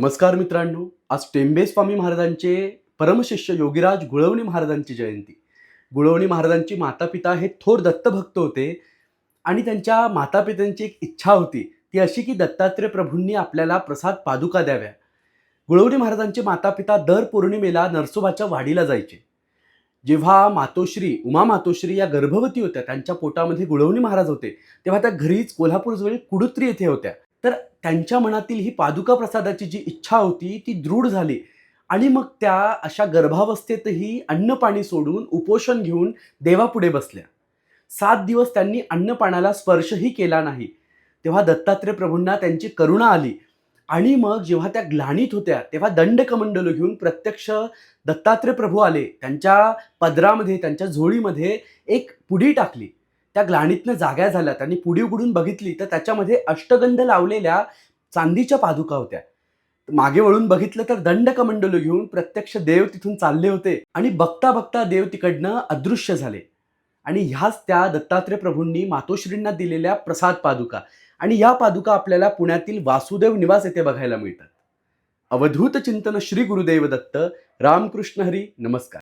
नमस्कार मित्रांनो आज टेंबे स्वामी महाराजांचे परमशिष्य योगीराज गुळवणी महाराजांची जयंती. गुळवणी महाराजांची माता पिता हे थोर दत्तभक्त होते आणि त्यांच्या मातापित्यांची एक इच्छा होती ती अशी की दत्तात्रय प्रभूंनी आपल्याला प्रसाद पादुका द्याव्या. गुळवणी महाराजांचे माता पिता दर पौर्णिमेला नरसोबाच्या वाडीला जायचे. जेव्हा मातोश्री उमा मातोश्री या गर्भवती होत्या त्यांच्या पोटामध्ये गुळवणी महाराज होते तेव्हा त्या घरीच कोल्हापूरजवळील कुडुत्री येथे होत्या. तर त्यांच्या मनातील ही पादुका प्रसादाची जी इच्छा होती ती दृढ झाली. आणि मग त्या अशा गर्भावस्थेतही अन्नपाणी सोडून उपोषण घेऊन देवापुढे बसल्या. सात दिवस त्यांनी अन्नपाण्याला स्पर्शही केला नाही. तेव्हा दत्तात्रय प्रभूंना त्यांची करुणा आली. आणि मग जेव्हा त्या ग्लाणीत होत्या तेव्हा दंडकमंडल घेऊन प्रत्यक्ष दत्तात्रय प्रभू आले. त्यांच्या पदरामध्ये त्यांच्या झोळीमध्ये एक पुडी टाकली. त्या ग्लाणीतनं जाग्या झाल्या. त्यांनी पुढे उघडून बघितली तर त्याच्यामध्ये अष्टगंध लावलेल्या चांदीच्या पादुका होत्या. मागे वळून बघितलं तर दंडकमंडल घेऊन प्रत्यक्ष देव तिथून चालले होते आणि बघता बघता देव तिकडनं अदृश्य झाले. आणि ह्याच त्या दत्तात्रय प्रभूंनी मातोश्रींना दिलेल्या प्रसाद पादुका. आणि या पादुका आपल्याला पुण्यातील वासुदेव निवास येथे बघायला मिळतात. अवधूत चिंतन श्री गुरुदेव दत्त रामकृष्ण हरी नमस्कार.